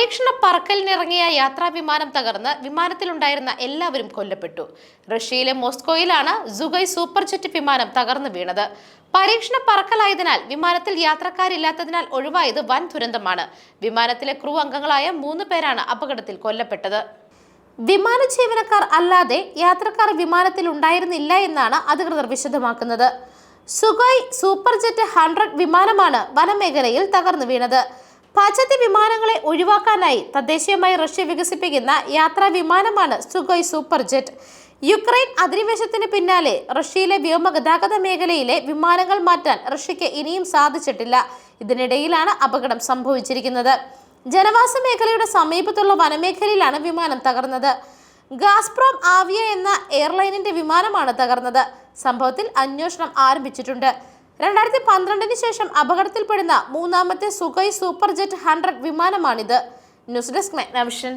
പരീക്ഷണ പറക്കലിനിറങ്ങിയ യാത്രാ വിമാനം തകർന്ന് വിമാനത്തിലുണ്ടായിരുന്ന എല്ലാവരും കൊല്ലപ്പെട്ടു. റഷ്യയിലെ മോസ്കോയിലാണ് സുഗൈ സൂപ്പർ ജെറ്റ് വിമാനം തകർന്നു വീണത്. പരീക്ഷണ പറക്കലായതിനാൽ വിമാനത്തിൽ യാത്രക്കാരില്ലാത്തതിനാൽ ഒഴിവായത് വൻ ദുരന്തമാണ്. വിമാനത്തിലെ ക്രൂ അംഗങ്ങളായ മൂന്ന് പേരാണ് അപകടത്തിൽ കൊല്ലപ്പെട്ടത്. വിമാന ജീവനക്കാർ അല്ലാതെ യാത്രക്കാർ വിമാനത്തിൽ ഉണ്ടായിരുന്നില്ല എന്നാണ് അധികൃതർ വിശദമാക്കുന്നത്. സുഗോയ് സൂപ്പർ ജെറ്റ് ഹൺഡ്രഡ് വിമാനമാണ് വനമേഖലയിൽ തകർന്നു വീണത്. പാശ്ചാത്യ വിമാനങ്ങളെ ഒഴിവാക്കാനായി തദ്ദേശീയമായി റഷ്യ വികസിപ്പിക്കുന്ന യാത്രാ വിമാനമാണ് സുഗോയ് സൂപ്പർ ജെറ്റ്. യുക്രൈൻ അധിനിവേശത്തിന് പിന്നാലെ റഷ്യയിലെ വ്യോമഗതാഗത മേഖലയിലെ വിമാനങ്ങൾ മാറ്റാൻ റഷ്യക്ക് ഇനിയും സാധിച്ചിട്ടില്ല. ഇതിനിടയിലാണ് അപകടം സംഭവിച്ചിരിക്കുന്നത്. ജനവാസ മേഖലയുടെ സമീപത്തുള്ള വനമേഖലയിലാണ് വിമാനം തകർന്നത്. ഗാസ്പ്രോം ആവിയ എന്ന എയർലൈനിന്റെ വിമാനമാണ് തകർന്നത്. സംഭവത്തിൽ അന്വേഷണം ആരംഭിച്ചിട്ടുണ്ട്. രണ്ടായിരത്തി പന്ത്രണ്ടിന് ശേഷം അപകടത്തിൽപ്പെടുന്ന മൂന്നാമത്തെ സുഖൈ സൂപ്പർ ജെറ്റ് ഹൺഡ്രഡ് വിമാനമാണിത്. News desk മെഗ്നവിഷൻ